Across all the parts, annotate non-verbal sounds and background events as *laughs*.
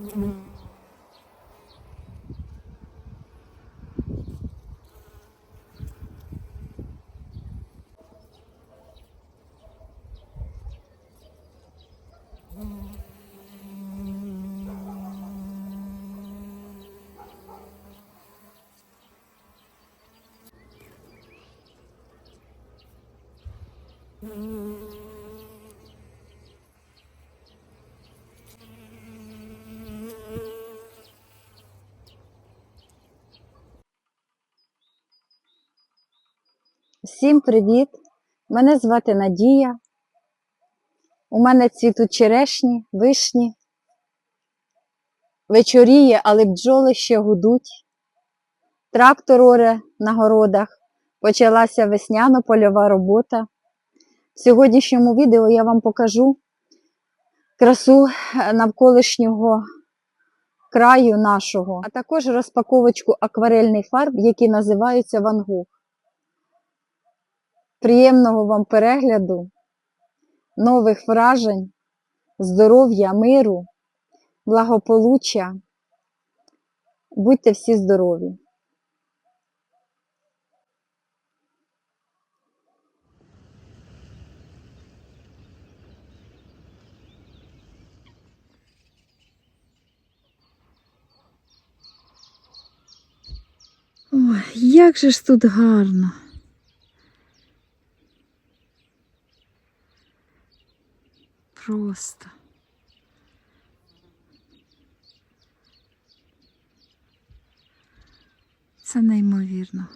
Mm-hmm. Всім привіт! Мене звати Надія. У мене цвітуть черешні, вишні. Вечоріє, але бджоли ще гудуть. Трактор оре на городах. Почалася весняно-польова робота. В сьогоднішньому відео я вам покажу красу е, навколишнього краю нашого, а також розпаковочку акварельних фарб, які називаються Ван Гог. Приємного вам перегляду, нових вражень, здоров'я, миру, благополуччя. Будьте всі здорові! Ой, як же ж тут гарно. Просто. Це неймовірно.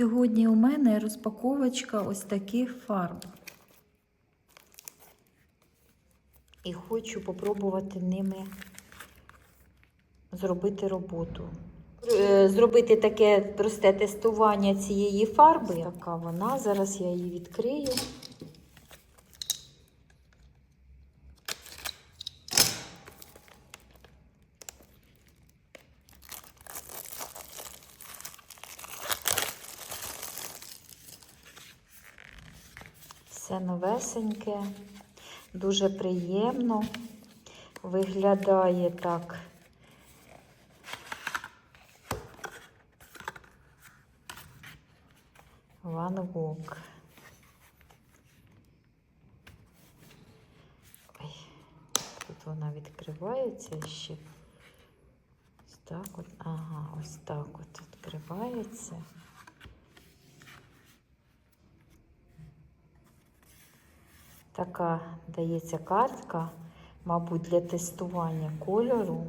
Сьогодні у мене розпаковочка ось таких фарб. І хочу попробувати ними зробити роботу. Е, Зробити таке просте тестування цієї фарби. яка вона. Зараз я її відкрию. Все новесеньке, дуже приємно. Виглядає так. Ван Гог. Ой, тут вона відкривається ще. Ось так от. Ага, ось так от відкривається. Така дається картка, мабуть, для тестування кольору.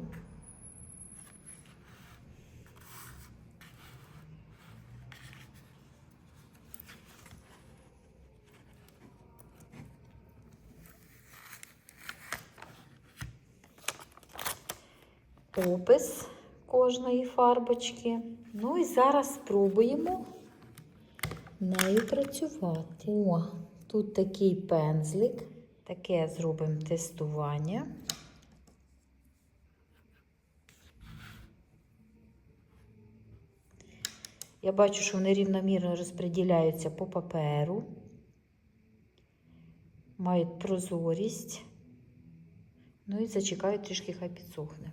Опис кожної фарбочки. Ну і зараз спробуємо нею працювати. О, тут такий пензлик. Таке зробимо тестування. Я бачу, що вони рівномірно розподіляються по паперу, мають прозорість. Ну і зачекаю трішки, хай підсохне.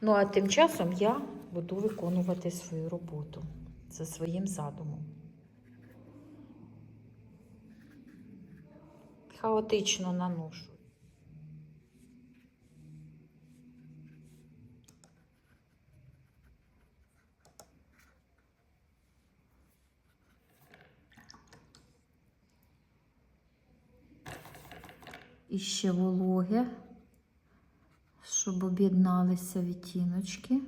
Ну, а тим часом я буду виконувати свою роботу за своїм задумом. Хаотично наношу. І ще вологе, щоб об'єдналися відтіночки.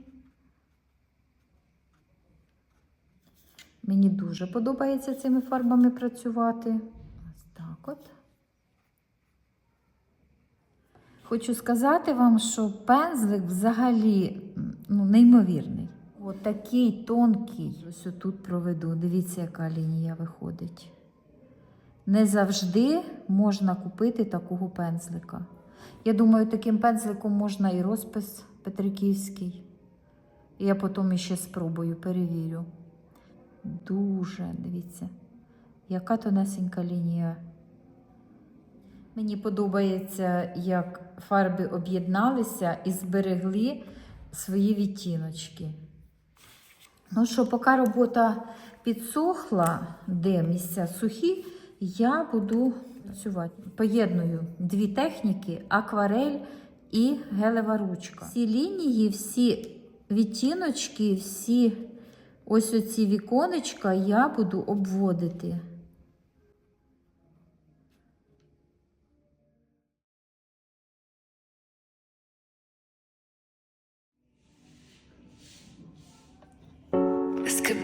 Мені дуже подобається цими фарбами працювати. Ось так от. Хочу сказати вам, що пензлик взагалі ну, неймовірний. От тонкий. Ось тут проведу. Дивіться, яка лінія виходить. не завжди можна купити такого пензлика. Я думаю, таким пензликом можна і розпис Петриківський. Я потім іще спробую, перевірю. Дуже, дивіться, яка тонесенька лінія. Мені подобається, як фарби об'єдналися і зберегли свої відтіночки. Ну що, поки робота підсохла, де місця сухі, я буду працювати. Поєдную дві техніки: акварель і гелева ручка. Всі лінії, всі відтіночки, всі ось оці віконечка я буду обводити.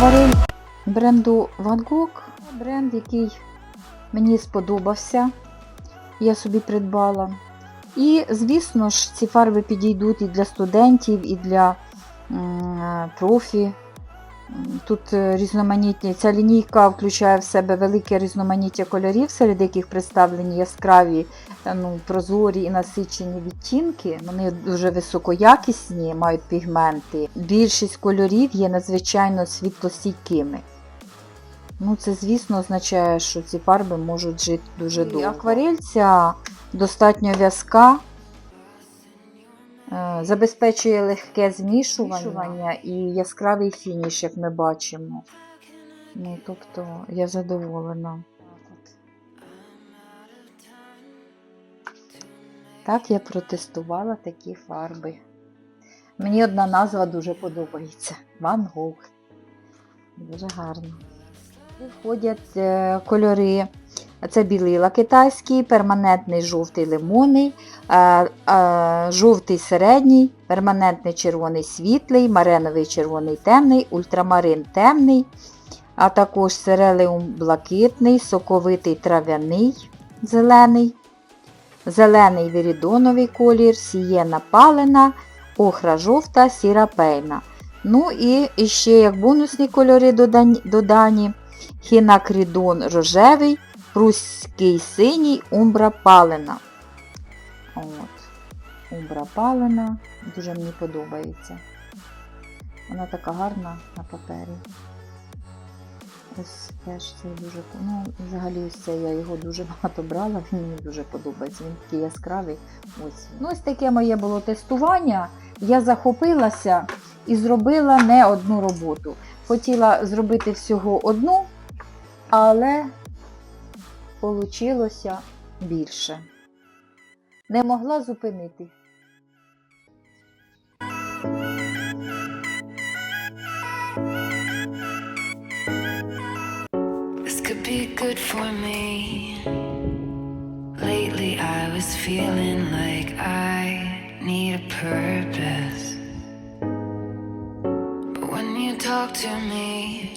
Акварель бренду Van Gogh. Бренд, який мені сподобався. Я собі придбала. І, звісно ж, ці фарби підійдуть і для студентів, і для м, профі. Тут е, різноманітні. Ця лінійка включає в себе велике різноманіття кольорів, серед яких представлені яскраві, е, ну, прозорі і насичені відтінки. Вони дуже високоякісні, мають пігменти. Більшість кольорів є надзвичайно світлостійкими. Ну, це, звісно, означає, що ці фарби можуть жити дуже довго. Акварель ця достатньо в'язка, забезпечує легке змішування і яскравий фініш, як ми бачимо. Ну, тобто, я задоволена. Так, я протестувала такі фарби. Мені одна назва дуже подобається. Ван Гог. Дуже гарно. І Входять е, кольори. Це білила китайський, перманентний жовтий лимонний, жовтий середній, перманентний червоний світлий, мареновий червоний темний, ультрамарин темний, а також сирелеум блакитний, соковитий трав'яний зелений, зелений вірідоновий колір, сієна палена, охра жовта, сіра пейна. Ну і ще як бонусні кольори додані хінакрідон рожевий, пруський синій, умбра палена. От. Умбра палена. Дуже мені подобається. Вона така гарна на папері. Ось теж це дуже. Ну, взагалі ось це я його дуже багато брала, він *laughs* мені дуже подобається. Він такий яскравий. Ось. Ну, ось таке моє було тестування. Я захопилася і зробила не одну роботу. Хотіла зробити всього одну, але вийшло більше. Не могла зупинити. This could be good for me. Lately, I was feeling like I need a purpose. But when you talk to me,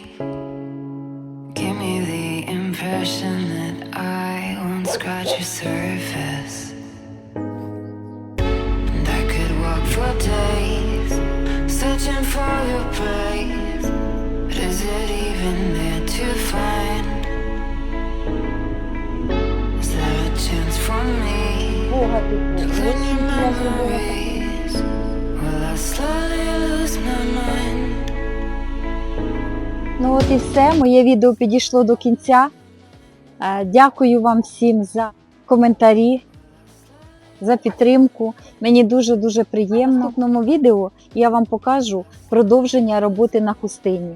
your surface. And I could walk for days, searching for your place. But is it even there to find? Is there a chance for me to clean your memories? Will I slowly lose my mind? Ну, от і все. Моє відео підійшло до кінця. Дякую вам всім за коментарі, за підтримку. Мені дуже-дуже приємно. В наступному відео я вам покажу продовження роботи на хустині.